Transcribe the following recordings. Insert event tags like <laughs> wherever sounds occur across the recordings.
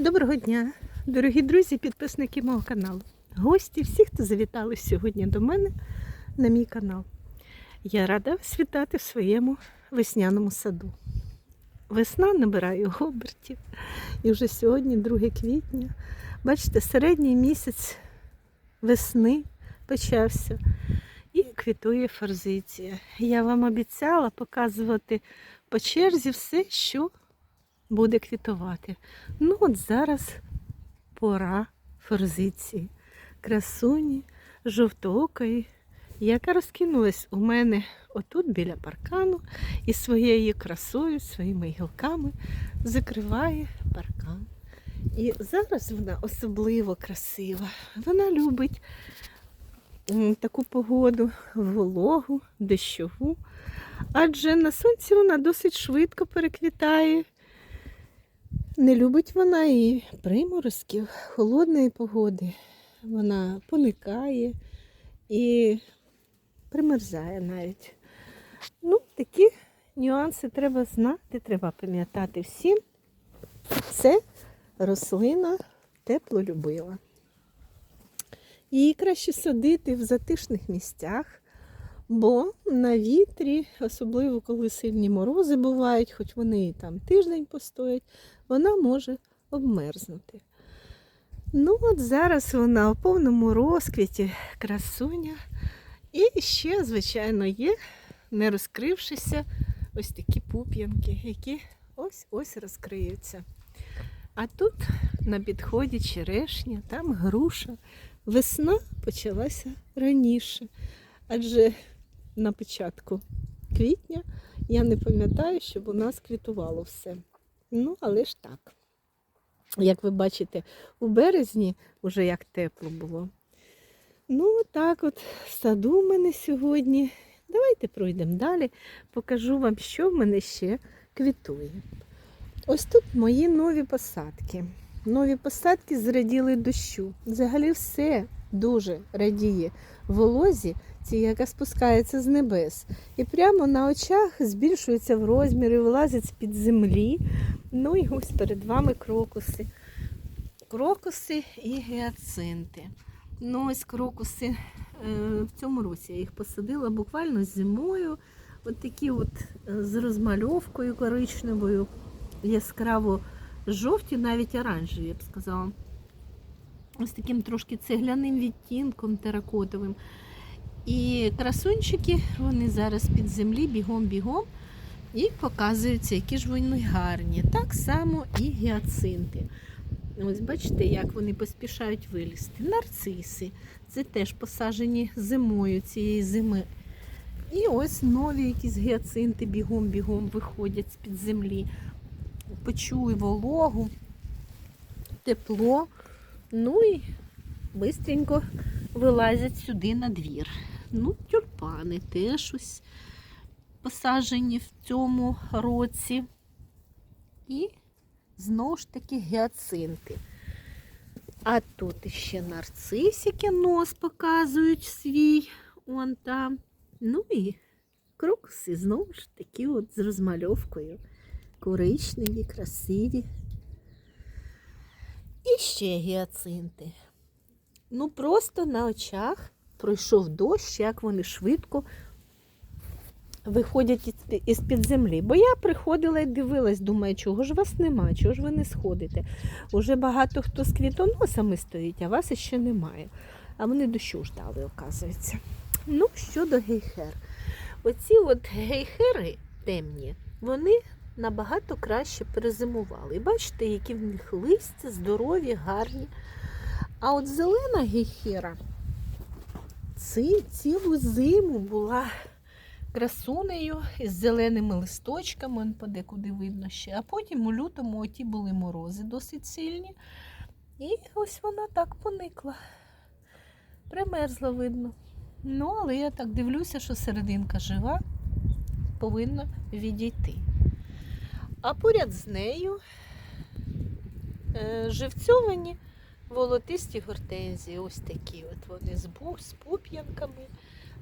Доброго дня, дорогі друзі, підписники мого каналу, гості, всі, хто завітали сьогодні до мене на мій канал. Я рада вас вітати в своєму весняному саду. Весна набирає обертів, і вже сьогодні, 2 квітня. Бачите, середній місяць весни почався і квітує форзиція. Я вам обіцяла показувати по черзі все, що буде квітувати. Ну, от зараз пора форзиції, красуні, жовтоокої, яка розкинулась у мене отут біля паркану і своєю красою, своїми гілками закриває паркан. І зараз вона особливо красива. Вона любить таку погоду, вологу, дощову, адже на сонці вона досить швидко переквітає. Не любить вона і приморозків, холодної погоди. Вона поникає і примерзає навіть. Ну, такі нюанси треба знати, треба пам'ятати всім. Це рослина теплолюбива. Її краще садити в затишних місцях, бо на вітрі, особливо коли сильні морози бувають, хоч вони і там тиждень постоять, вона може обмерзнути. Ну, от зараз вона у повному розквіті красуня. І ще, звичайно, є, не розкрившися, ось такі пуп'янки, які ось-ось розкриються. А тут на підході черешня, там груша. Весна почалася раніше. Адже на початку квітня я не пам'ятаю, щоб у нас квітувало все. Ну, але ж так. Як ви бачите, у березні вже як тепло було. Ну, так от, саду в мене сьогодні. Давайте пройдемо далі, покажу вам, що в мене ще квітує. Ось тут мої нові посадки. Нові посадки зраділи дощу. Взагалі все дуже радіє волозі, яка спускається з небес. І прямо на очах збільшується в розмірі, вилазять з-під землі. Ну і ось перед вами крокуси. Крокуси і гіацинти. Ну, ось крокуси е, в цьому році я їх посадила буквально зимою. От такі от е, з розмальовкою коричневою, яскраво жовті, навіть оранжеві, я б сказала. Ось таким трошки цегляним відтінком теракотовим. І красунчики, вони зараз під землі бігом-бігом і показуються, які ж вони гарні. Так само і гіацинти. Ось бачите, як вони поспішають вилізти. Нарциси. Це теж посаджені зимою цієї зими. І ось нові якісь гіацинти бігом-бігом виходять з-під землі. Почуй вологу, тепло. Ну і швидко вилазять сюди на двір. Ну, тюльпани теж ось посаджені в цьому році. І знову ж таки гіацинти. А тут ще нарцисики нос показують свій. Вон там. Ну і крокуси знову ж такі от з розмальовкою. Коричневі, красиві. І ще гіацинти. Ну, просто на очах пройшов дощ, як вони швидко виходять із- із-під землі. Бо я приходила і дивилась, думаю, чого ж вас нема, чого ж ви не сходите. Уже багато хто з квітоносами стоїть, а вас іще немає. А вони дощу ждали, оказується. Ну, щодо гейхер. Оці от гейхери темні, вони набагато краще перезимували. І бачите, які в них листя, здорові, гарні. А от зелена гейхера ці, цілу зиму була красунею із зеленими листочками, он подекуди видно ще. А потім у лютому оті були морози досить сильні. І ось вона так поникла. Примерзла видно. Ну, але я так дивлюся, що серединка жива, повинна відійти. А поряд з нею е, живцьовані волотисті гортензії, ось такі от вони з, бу- з пуп'янками.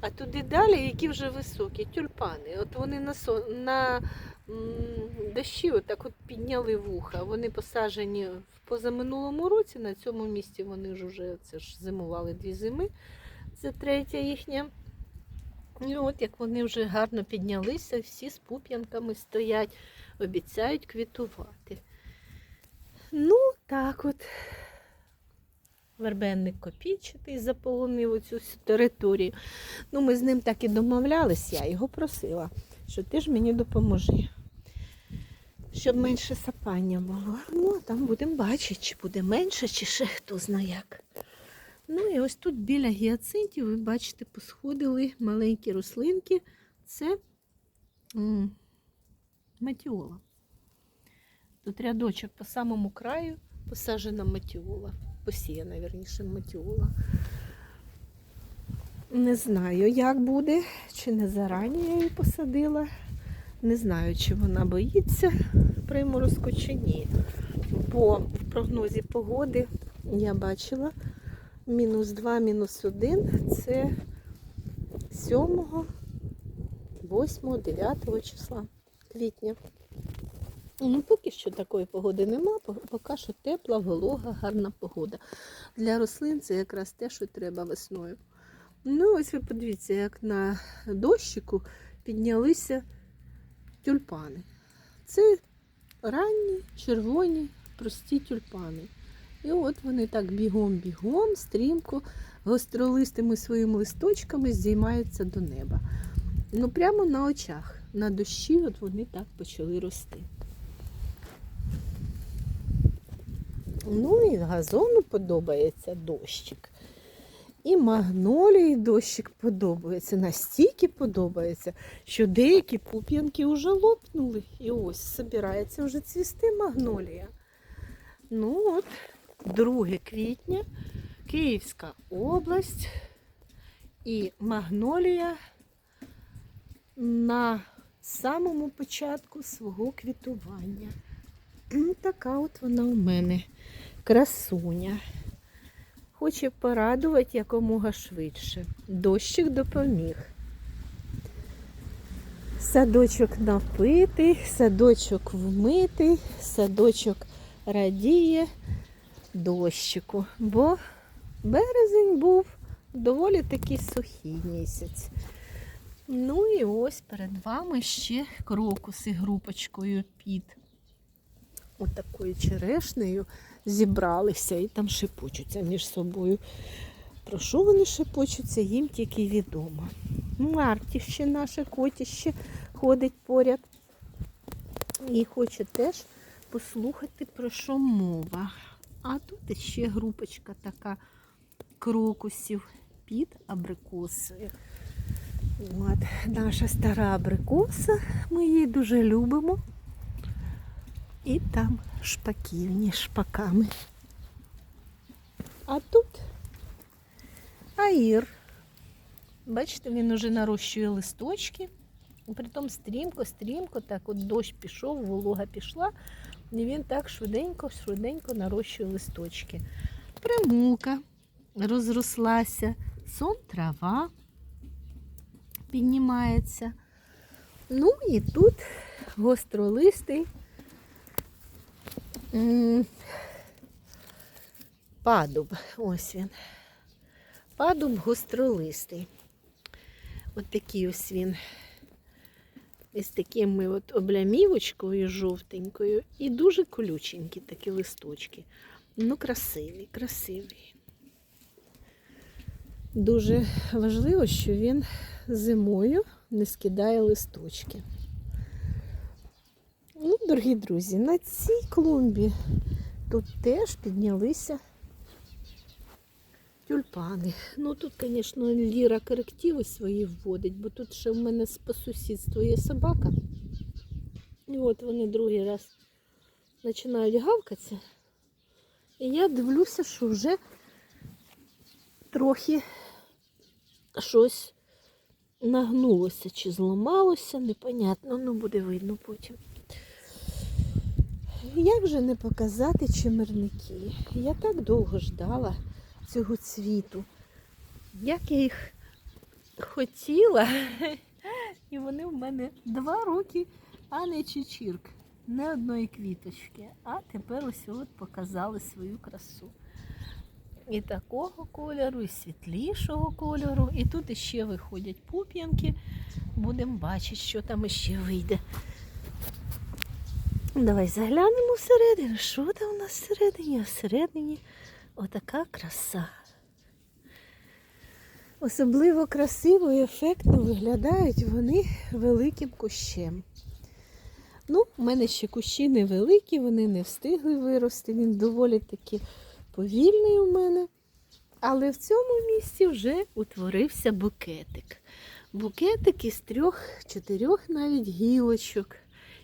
А туди далі, які вже високі, тюльпани. От вони на, на дощі отак от підняли вуха. Вони посаджені в позаминулому році. На цьому місці вони ж уже це ж зимували дві зими. Це третя їхня. І от як вони вже гарно піднялися, всі з пуп'янками стоять, обіцяють квітувати. Ну, так от. Вербенник копійчатий заполонив оцю територію. Ну, ми з ним так і домовлялись, я його просила, що ти ж мені допоможи. Щоб менше сапання було. Ну, а там будемо бачити, чи буде менше, чи ще хто знає як. Ну і ось тут біля гіацинтів, ви бачите, посходили маленькі рослинки. Це м, матіола. Тут рядочок по самому краю посаджена матіола. Посіяна, вірніше, матіола. Не знаю, як буде, чи не зарані я її посадила. Не знаю, чи вона боїться приморозку, чи ні. По прогнозі погоди я бачила мінус 2, мінус 1 це 7, 8, 9 числа квітня. Ну, поки що такої погоди нема, поки що тепла, волога, гарна погода. Для рослин це якраз те, що треба весною. Ну, ось ви подивіться, як на дощику піднялися тюльпани. Це ранні, червоні, прості тюльпани. І от вони так бігом-бігом, стрімко, гостролистими своїми листочками здіймаються до неба. Ну, прямо на очах, на дощі, от вони так почали рости. Ну і газону подобається дощик. І магнолії дощик подобається, настільки подобається, що деякі пуп'янки вже лопнули. І ось збирається вже цвісти магнолія. Ну от, 2 квітня, Київська область і магнолія на самому початку свого квітування. Ну, Така от вона у мене красуня. Хоче порадувати якомога швидше. Дощик допоміг. Садочок напитий, садочок вмитий, садочок радіє дощику, бо березень був доволі такий сухий місяць. Ну і ось перед вами ще крокуси групочкою під отакою черешнею зібралися і там шепочуться між собою. Про що вони шепочуться, їм тільки відомо. Марті ще наше котіще ходить поряд і хоче теж послухати, про що мова. А тут ще групочка така крокусів під абрикосою. От, наша стара абрикоса, ми її дуже любимо. І там шпаківні шпаками. А тут аїр. Бачите, він уже нарощує листочки. Притом стрімко, стрімко, так от дощ пішов, волога пішла, і він так швиденько, швиденько нарощує листочки. Примулка розрослася, сон трава піднімається. Ну і тут гостролистий падуб. Ось він. Падуб гостролистий. От такий ось він. Із такими от облямівочкою жовтенькою і дуже колюченькі такі листочки. Ну, красивий, красивий. Дуже важливо, що він зимою не скидає листочки. Дорогі друзі, на цій клумбі тут теж піднялися тюльпани. Ну тут, звісно, Ліра корективи свої вводить, бо тут ще в мене по сусідству є собака. І от вони другий раз починають гавкатися. І я дивлюся, що вже трохи щось нагнулося чи зламалося, непонятно, ну буде видно потім. Як же не показати чимерники? Я так довго ждала цього цвіту. Як я їх хотіла, і вони в мене два роки, а не чечірк. Не одної квіточки. А тепер ось от показали свою красу. І такого кольору, і світлішого кольору. І тут іще виходять пуп'янки. Будемо бачити, що там іще вийде. Давай заглянемо всередину. Що там у нас всередині? А всередині отака краса. Особливо красиво і ефектно виглядають вони великим кущем. Ну, у мене ще кущі невеликі, вони не встигли вирости. Він доволі таки повільний у мене. Але в цьому місці вже утворився букетик. Букетик із трьох-чотирьох навіть гілочок,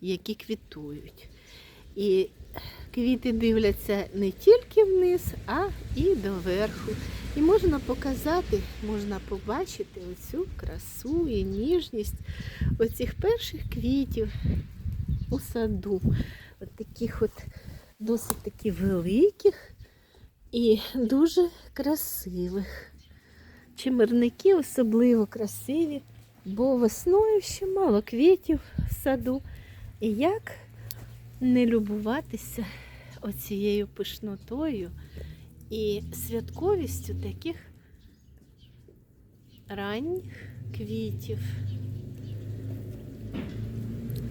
які квітують. І квіти дивляться не тільки вниз, а і доверху. І можна показати, можна побачити оцю красу і ніжність оцих перших квітів у саду. От таких от досить таки великих і дуже красивих. Чимирники особливо красиві, бо весною ще мало квітів в саду. І як не любуватися оцією пишнотою і святковістю таких ранніх квітів.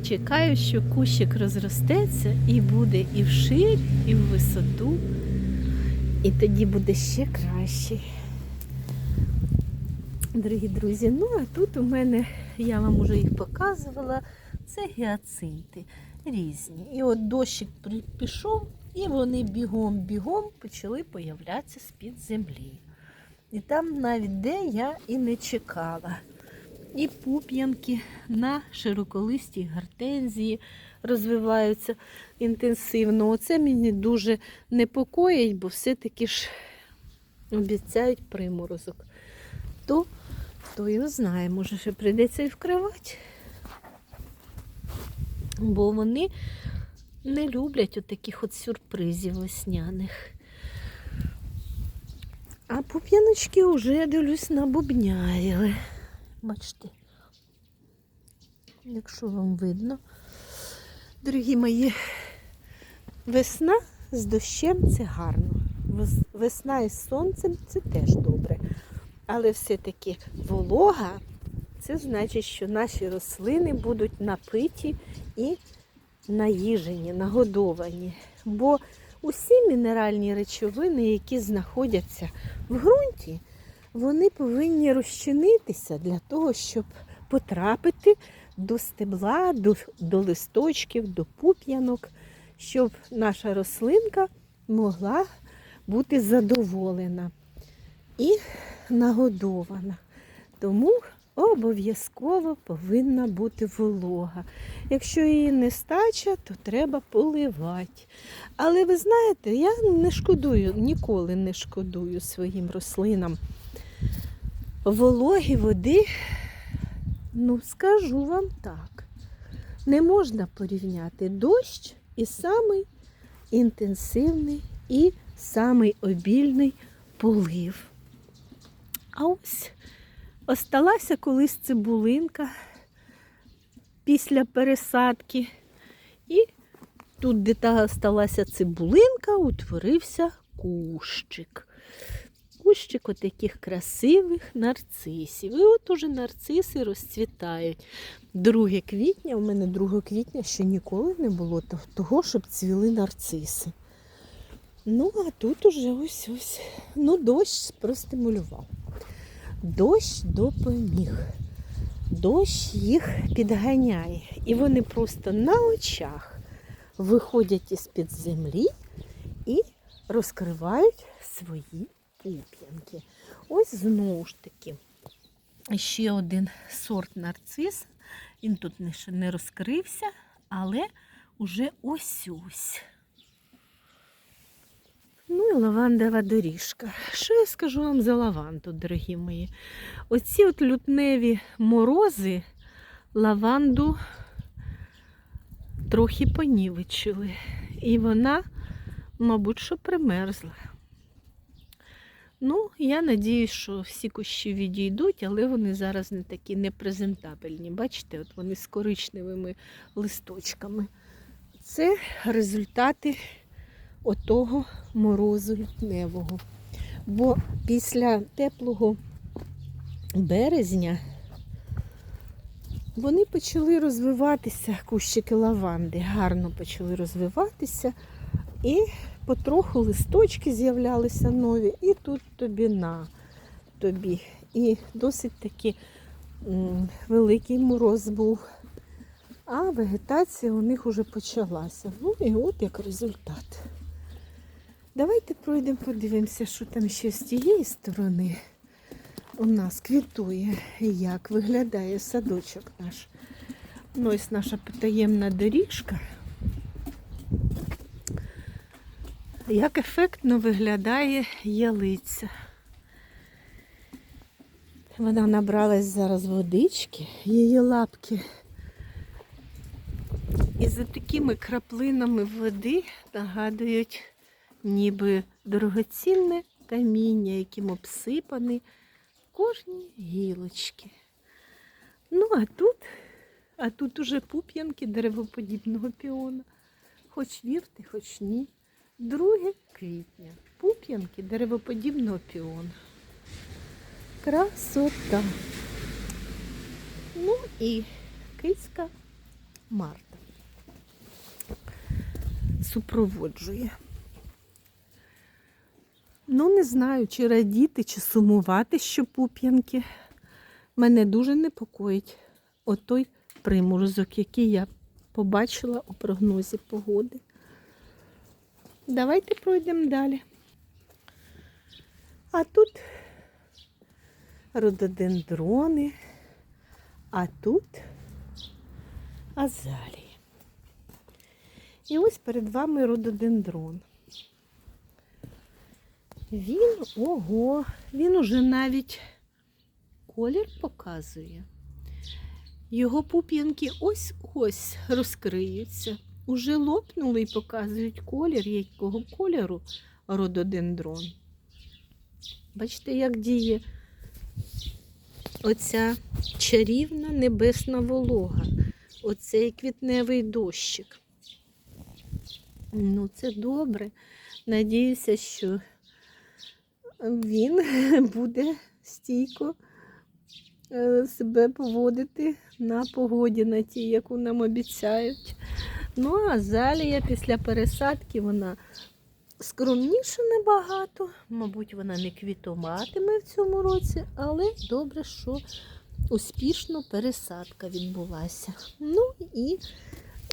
Чекаю, що кущик розростеться і буде і вширь, і в висоту, і тоді буде ще краще. Дорогі друзі, ну а тут у мене, я вам уже їх показувала, це гіацинти різні. І от дощик пішов, і вони бігом-бігом почали появлятися з-під землі. І там навіть де я і не чекала. І пуп'янки на широколистій гортензії розвиваються інтенсивно. Оце мені дуже непокоїть, бо все-таки ж обіцяють приморозок. То хто його знає, може ще прийдеться і вкривати. Бо вони не люблять отаких от сюрпризів весняних. А пуп'яночки вже, дивлюсь, набубняїли. Бачите, якщо вам видно. Дорогі мої, весна з дощем це гарно. Весна із сонцем це теж добре. Але все-таки волога це значить, що наші рослини будуть напиті і наїжені, нагодовані. Бо усі мінеральні речовини, які знаходяться в ґрунті, вони повинні розчинитися для того, щоб потрапити до стебла, до, до листочків, до пуп'янок, щоб наша рослинка могла бути задоволена і нагодована. Тому обов'язково повинна бути волога. Якщо її нестача, то треба поливати. Але ви знаєте, я не шкодую, ніколи не шкодую своїм рослинам вологі води, ну скажу вам так, не можна порівняти дощ і самий інтенсивний і самий обільний полив. А ось осталася колись цибулинка після пересадки. І тут, де та сталася цибулинка, утворився кущик. Кущик отаких красивих нарцисів. І от уже нарциси розцвітають. 2 квітня, у мене 2 квітня ще ніколи не було того, щоб цвіли нарциси. Ну, а тут уже ось ось. Ну, дощ простимулював. Дощ допоміг. Дощ їх підганяє. І вони просто на очах виходять із-під землі і розкривають свої пуп'янки. Ось знову ж таки ще один сорт нарцис. Він тут не- розкрився, але уже ось ось. Ну і лавандова доріжка. Що я скажу вам за лаванду, дорогі мої? Оці от лютневі морози лаванду трохи понівечили. І вона, мабуть, що примерзла. Ну, я надіюсь, що всі кущі відійдуть, але вони зараз не такі непрезентабельні. Бачите, от вони з коричневими листочками. Це результати отого морозу лютневого. Бо після теплого березня вони почали розвиватися, кущики лаванди, гарно почали розвиватися. І потроху листочки з'являлися нові, і тут тобі на тобі. І досить таки великий мороз був. А вегетація у них вже почалася. Ну і от як результат. Давайте пройдемо, подивимося, що там ще з тієї сторони у нас квітує, як виглядає садочок наш. Ну, ось наша потаємна доріжка. Як ефектно виглядає ялиця. Вона набралась зараз водички, її лапки. І за такими краплинами води нагадують ніби дорогоцінне каміння, яким обсипані кожні гілочки. Ну, а тут, а тут уже пуп'янки деревоподібного піона. Хоч вірте, хоч ні. 2 квітня. Пуп'янки деревоподібного піона. Красота. Ну і кицька Марта супроводжує. Ну, не знаю, чи радіти, чи сумувати, що пуп'янки. Мене дуже непокоїть отой приморозок, який я побачила у прогнозі погоди. Давайте пройдемо далі. А тут рододендрони, а тут азалії. І ось перед вами рододендрон. Він, ого, він уже навіть колір показує. Його пуп'янки ось-ось розкриються. Уже лопнули і показують колір, якого кольору рододендрон. Бачите, як діє оця чарівна небесна волога, оцей квітневий дощик. Ну, це добре. Надіюся, що він <laughs> буде стійко е, себе поводити на погоді, на тій, яку нам обіцяють. Ну, а залія після пересадки вона скромніша набагато. Мабуть, вона не квітоматиме в цьому році, але добре, що успішно пересадка відбулася. Ну і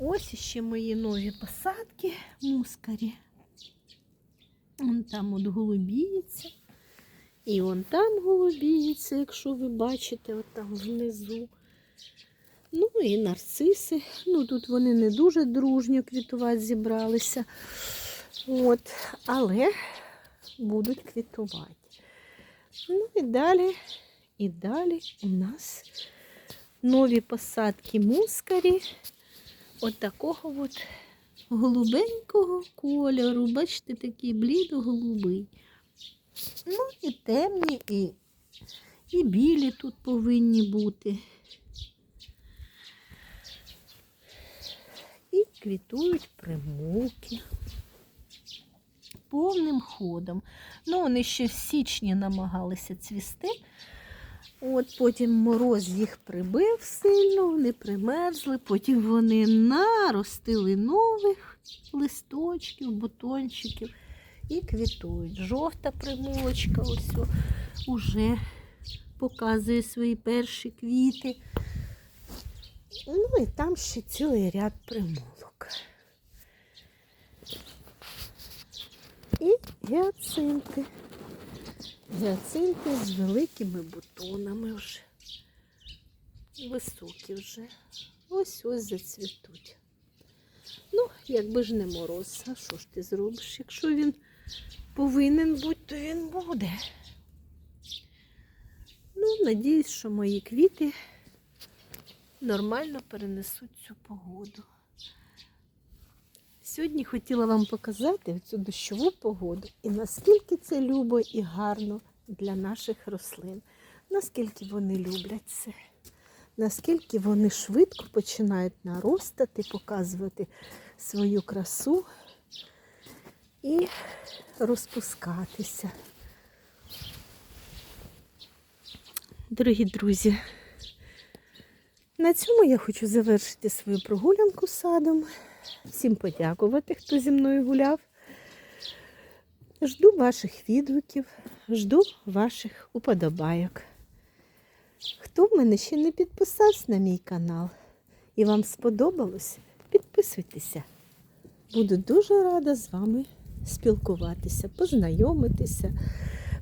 ось ще мої нові посадки мускарі. Вон там от голубіється. І вон там голубіється, якщо ви бачите, от там внизу. Ну і нарциси. Ну тут вони не дуже дружньо квітувати зібралися. От, але будуть квітувати. Ну і далі, і далі у нас нові посадки мускарі. От такого от голубенького кольору. Бачите, такий блідо-голубий. Ну і темні, і, і білі тут повинні бути. І квітують примулки повним ходом. Ну, вони ще в січні намагалися цвісти. От Потім мороз їх прибив сильно, вони примерзли, потім вони наростили нових листочків, бутончиків і квітують. Жовта примулочка ось уже показує свої перші квіти. Ну і там ще цілий ряд примулок. І гіацинти. Гіацинти з великими бутонами вже. Високі вже. Ось ось зацвітуть. Ну, якби ж не мороз, а що ж ти зробиш? Якщо він повинен бути, то він буде. Ну, надіюсь, що мої квіти нормально перенесуть цю погоду. Сьогодні хотіла вам показати цю дощову погоду і наскільки це любо і гарно для наших рослин, наскільки вони люблять це, наскільки вони швидко починають наростати, показувати свою красу і розпускатися. Дорогі друзі, на цьому я хочу завершити свою прогулянку садом. Всім подякувати, хто зі мною гуляв. Жду ваших відгуків, жду ваших уподобайок. Хто в мене ще не підписався на мій канал і вам сподобалось, підписуйтеся. Буду дуже рада з вами спілкуватися, познайомитися,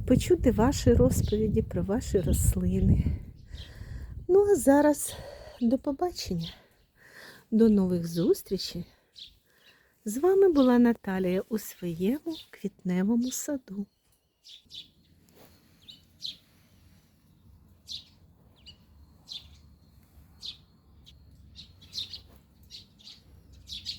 почути ваші розповіді про ваші рослини. Ну а зараз до побачення, до нових зустрічей. З вами була Наталія у своєму квітневому саду.